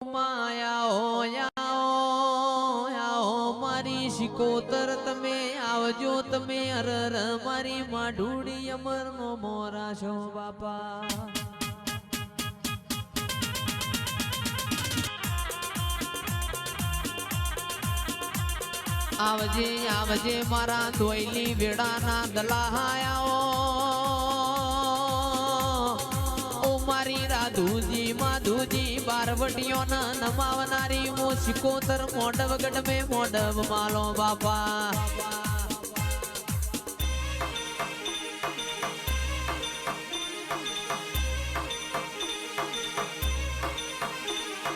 માયા આવો મારી શિકોતર તમે આવજો, તમે અરર મારી માઢુડી અમર નો મોરા છો, બાપા. આવજે આવજે મારા ધોઈલી વેડાના દલાહાયાઓ. મારી રાધુજી, માધુજી, બારવટીઓના નમાવનારી મો સિકોતર મોડવ ગઢ મે મોડવ માલો બાપા.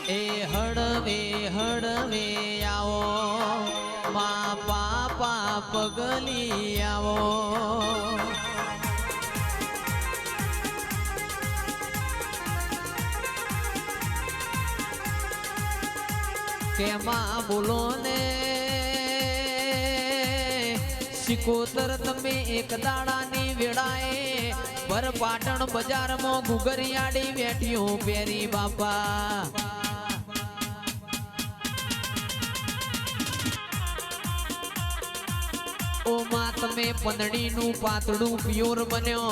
એ હળવે હળવે આવો મા પાપા પગલી આવો. કેમાં બોલો ને? સિકોતર તમે એક દાડાની વેળાએ પર પાટણ બજારમાં ગુગરિયાડી બેઠ્યું પેરી બાપા. ઓ માં તમે પંદડીનું પાતળું પ્યોર બન્યો.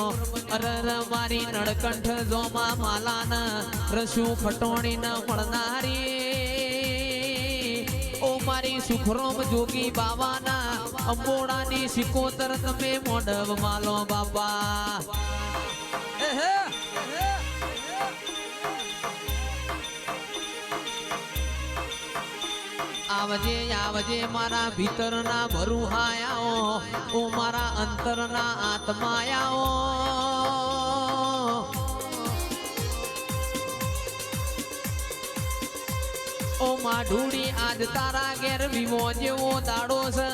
અરર મારી નળકંઠ જોમાં માલાન રસું ખટોણી ન મળનારી મારી સુખરોમ જોગી બાવાના અંબોડાની સિકોતર તમે મોઢવ માલો બાપા. આવજે આવજે મારા ભીતરના ભરુહાયાઓ ઓ મારા અંતરના આત્માયાઓ ઓ માઢુડી આજ તારા ઘેર વિવો જેવો દાડો છે.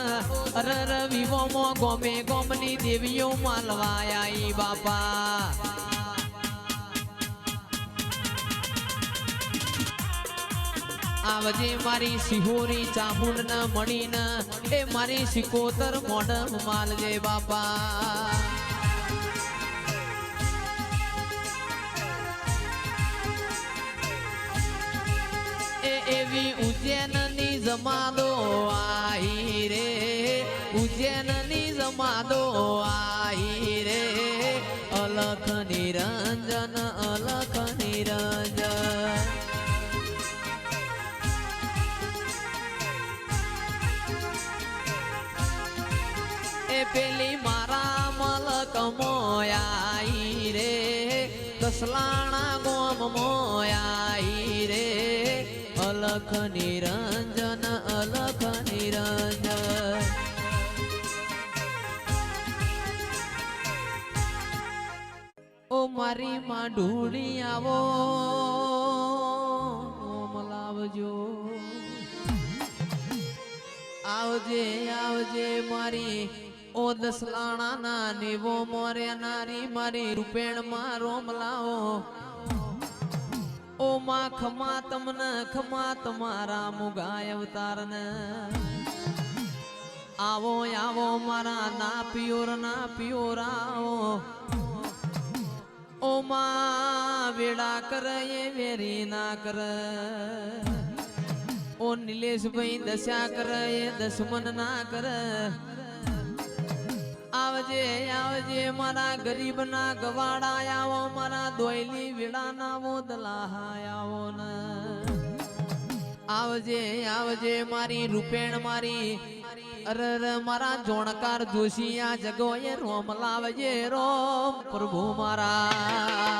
રર વિવો મો ગોમે ગોમની દેવીઓ માલવાયા ઈ બાપા. આવજે મારી સિહોરી ચામુંડ ન મણી ન એ મારી સિકોતર મોઢમ માલજે બાપા. એવી ઉજ્જૈનની જમાદો આહી રે. ઉજ્જૈનની જમાદો આહી રે. અલખ નિરંજન અલખ નિરંજન. પેલી મારા મલક મોયાઈ રે. કસલાણા ગોમ મોયાઈ રે. અલખ નિરંજન અલખ નિરંજન ઓ મારી માં ઢૂળી આવો લાવજો આવજે આવજે મારી ઓ દસલાણા ના નેવો મોરે નારી મારી રૂપેણમાં રોમ લાવો ઓ માં ખમા તમને ખમા તમારા મુગાય અવતાર ને આવો આવો મારા ના પિયોર ના પિયોર આવો ઓ માં વેડા કરે એ વેરી ના કરે. ઓ નિલેશભાઈ દશા કરે એ દસમન ના કરે. આવજે આવજે, મારા ગરીબ ના ગવાડા આવો, મારા દોયલી વેડા ના મોદલા આવો ને. આવજે આવજે, મારી રૂપેણ મારી અરર મારા જોણકાર જોશી આ જગો એ રોમ લાવજે, રોમ પ્રભુ મારા.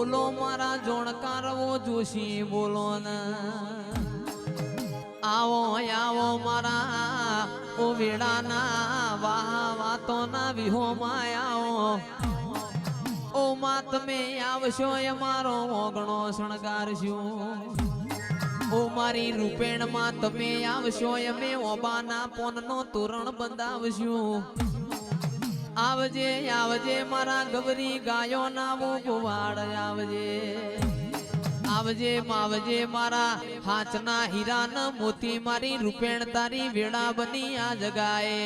બોલો મારા જોણકારવો જોશી, બોલો આવો આવો મારા ઓ વેળાના વાહ વાતોના વિહો આવો ઓ માં, તમે આવશો એ મારો ઓગણો શણગારશો. ઓ મારી રૂપેણમાં તમે આવશો અમે ઓબાના પોનનો તોરણ બંધાવશું. આવજે આવજે મારા ગબરી ગાયો ના ગોવાડ આવજે. આવજે, માવજે મારા હાથના હીરાના મોતી મારી રૂપેણ તારી વેળા બની આ જગાએ.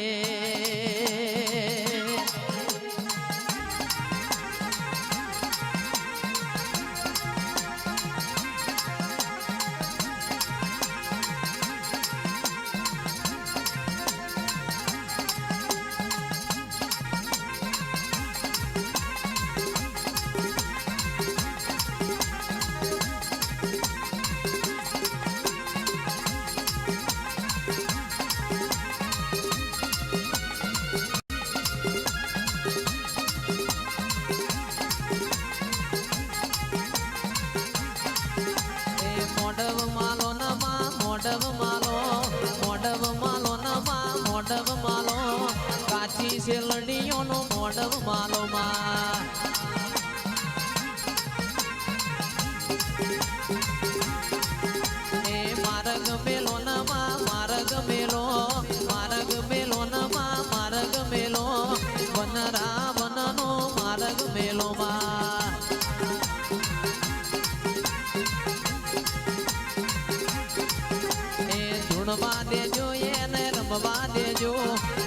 ધૂણવા દેજો, એને રમવા દેજો.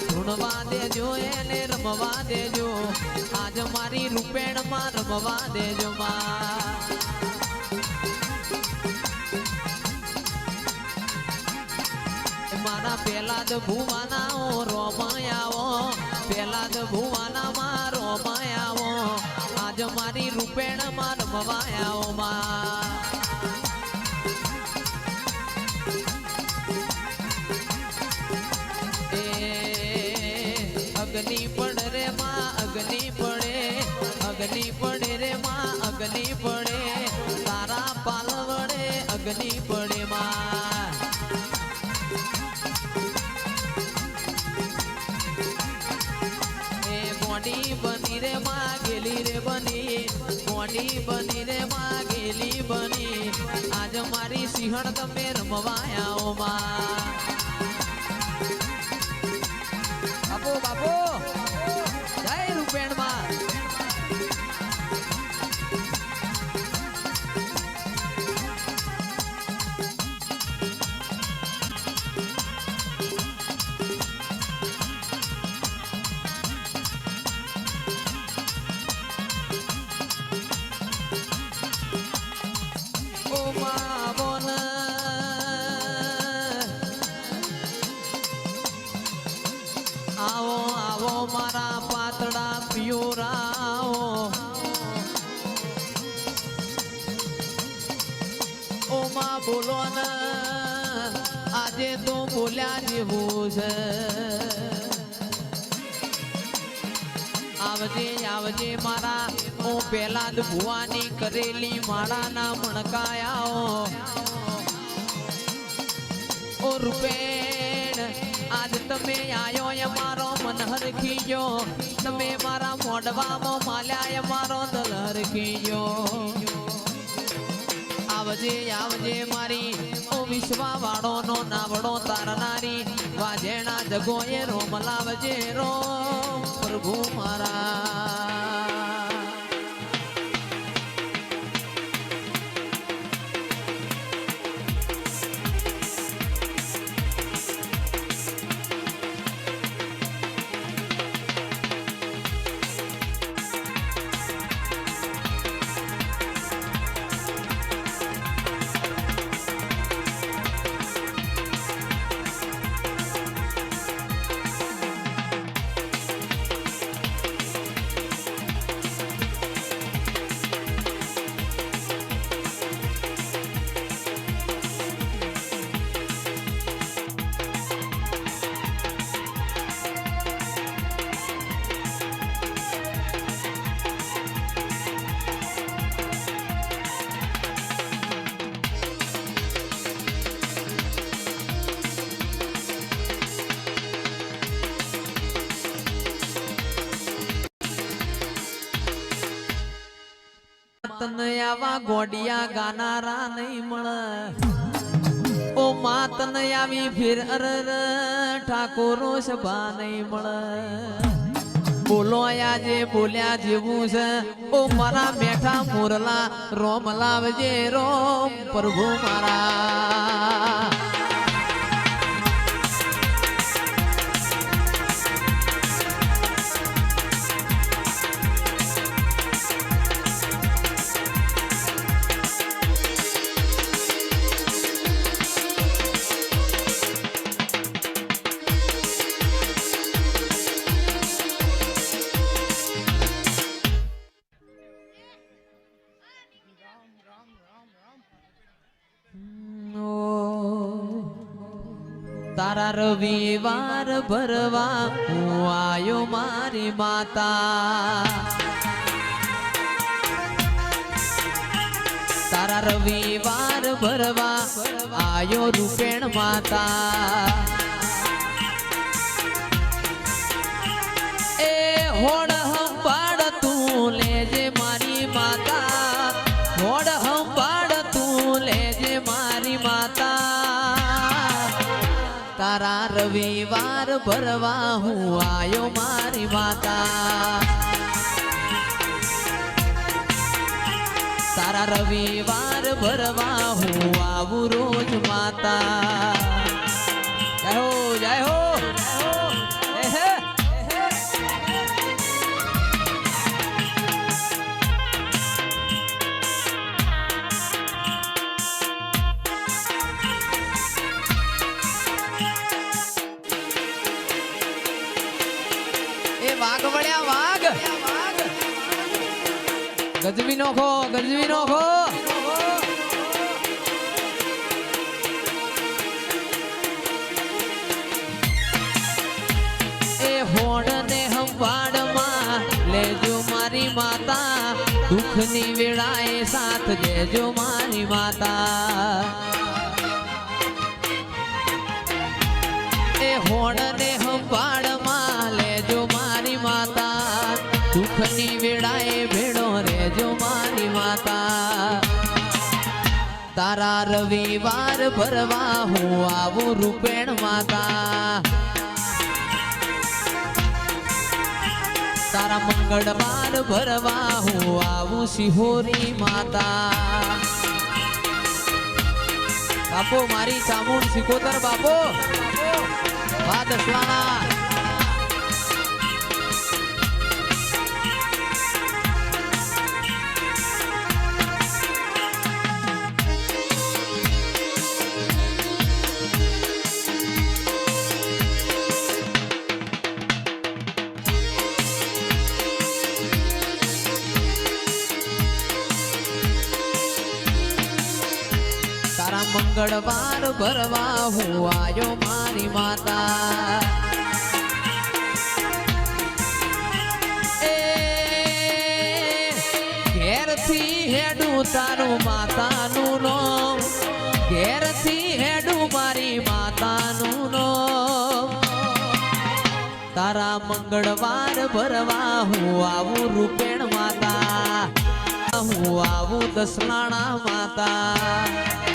ધૂણવા દેજો, એને રમવા દેજો. આજ મારી રૂપેણમાં રમવા દેજો માં. મારા પેલા જ ભુવાના ઓ રોમાયાવો પેલા જ ભુવાના માં રોમાયાવો આજ મારી રૂપેણમાં રમવાયાઓ માં. અગ્નિ પડે રે માં, અગ્નિ પડે અગ્નિ પડે રે માં, અગ્નિ પડે. તારા પાલ વડે અગ્નિ પડે માં. એ મોડી બની રે માં, ગેલી રે બની. મોડી બની રે માં, ગેલી બની. આજ મારી સિંહણ તમે રમવાયા માં. બાપુ બાપુ. આજે તો બોલ્યા જેવું છે આવજે આવજે મારા, હું પેલા જ ભુવાની કરેલી માળાના મણકાયાઓ. ઓ રૂપેણ, આજ તમે આયો મારો મન હરખી ગયો તમે મારા મોઢવામાં માલ્યા મારો દલ હરખી ગયો આવજે આવજે મારી. ઓ વિશ્વા વાળો નો નાવડો તારનારી. વાજેણા જગોએ રોમ લાવજે રો પ્રભુ મારા. તને આવા ગોડિયા ગાનારા નહીં મળે. ઓ માતન તને આવી ફિર અર ઠાકોરો સભા નહીં મળે. બોલો આજે બોલ્યા જેવું છે. ઓ મારા મેઠા મોરલા રોમ લાવજે રોમ પ્રભુ મારા. તારા રવિવાર ભરવા હું આયો મારી માતા. તારા રવિવાર ભરવા આયો રૂપેણ માતા. એ હોડ તારા રવિવાર ભરવા હું આયો મારી માતા. તારા રવિવાર ભરવા હું આવું રોજ માતા. જય હો જય હો. ગજવી નોખો ગજવી નોખો. એ હોણ ને હંભાડમાં લેજો મારી માતા. દુઃખની વેળાએ સાથ દેજો મારી માતા. એ હોણ ને હંભાળમાં રવિવાર ભરવા હું આવું રૂપેણ માતા. તારા મંગળવાર ભરવા હું આવું સિહોરી માતા. બાપો, મારી ચામુંડ સિકોતર બાપો. વાત દસલાના તારા મંગળવાર ભરવા હું આયો મારી માતા. ઘેરથી હેડું તારું માતાનું નામ. ઘેરથી હેડું મારી માતાનું નામ. તારા મંગળવાર ભરવા હું આવું રૂપેણ માતા. હું આવું દસલાણા માતા.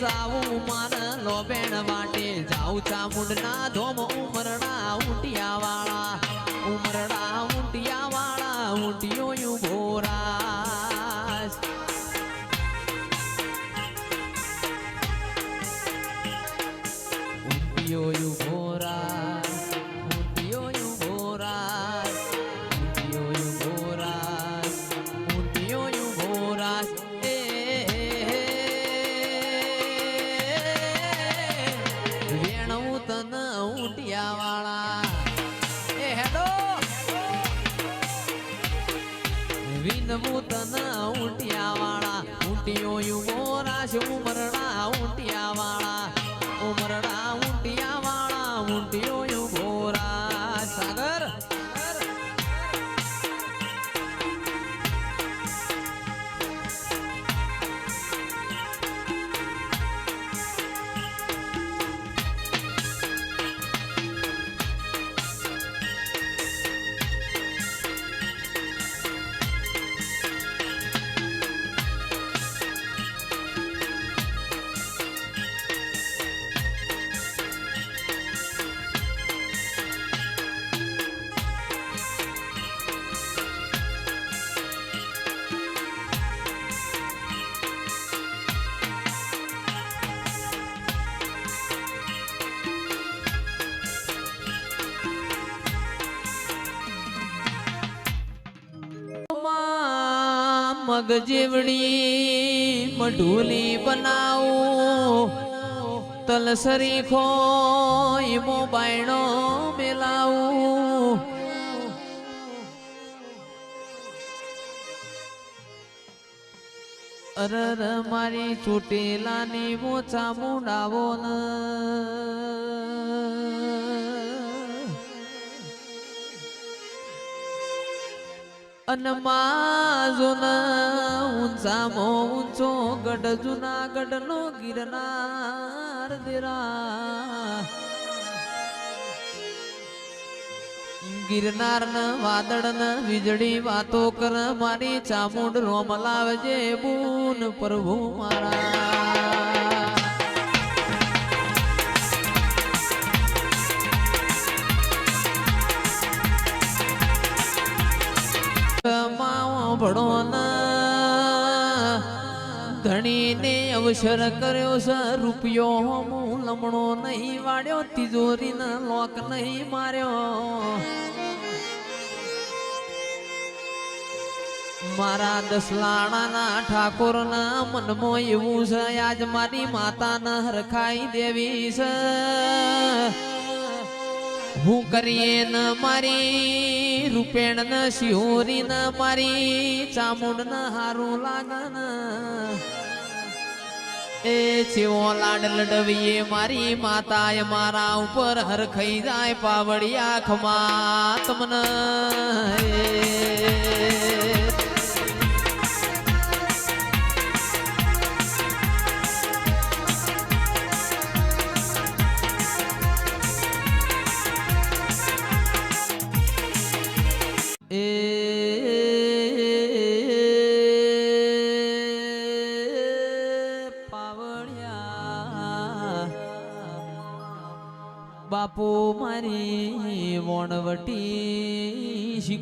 જાવું મારા લોબેણ વાટે. જાઉં ચામુંડના ધોમ ઉમરડા ઉંટિયા વાળા ઉમરડા ઉંટિયા વાળા ઉંટિયો ઊભો વિનવું તન ઊંટિયા વાળા ઊંટિયો ઊભો રાસ ઉમરડા ઊંટિયા વાળા ઉમરડા ઊંટિયા વાળા ઊંટિયો રાસ સાગર? માં મગજેવડી મઢુલી બનાવું. તલસરી ખોઈ મોબાઈનો મેલાવું. અરર મારી ચોટેલાની મોચા મુડાવો ન. અનમાજુન ઊંચામો ઊંચો ગઢ જુનાગઢ નો ગિરનાર દેરા. ગિરનાર ન વાદળ ન વીજળી વાતો કર, મારી ચામુંડ રોમ લાવજે બૂન પ્રભુ મારા. માવો ના. ધણીને અવસર કર્યો છે, રૂપિયો હું લમણો નહીં વાળ્યો, તિજોરીના લોક નહીં માર્યો. મારા દસલાણાના ઠાકોરના મનમાં એવું છે, આજ મારી માતાને હરખાઈ દેવી છે. હું કરીએ ન મારી, રૂપેણ ન શિહોરી ન મારી, ચામુંડ ન હારું લાગન. એ છેવો લાડ લડવીએ મારી માતાએ મારા ઉપર હરખઈ જાય પાવડિયા ખમા તમને.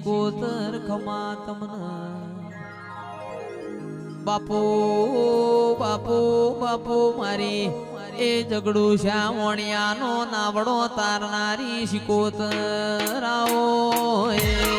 વણવટી ખમા તમને બાપુ બાપુ બાપુ મારી એ જગડું શ્યામણિયાનો નાવડો તારનારી શિકોતરાઓ એ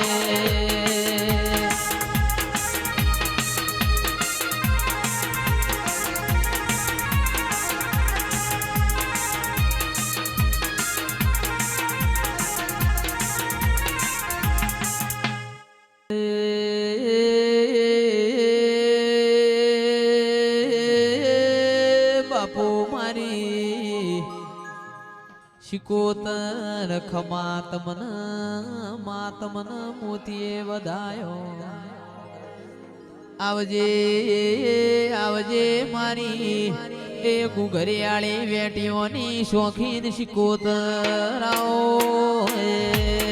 શિકોતર ખમાત મન, માત મન મોતીએ વધાયો. આવજે આવજે મારી, એ ઘુઘરિયાળી વેટીઓની શોખીન શિકોતર આવો એ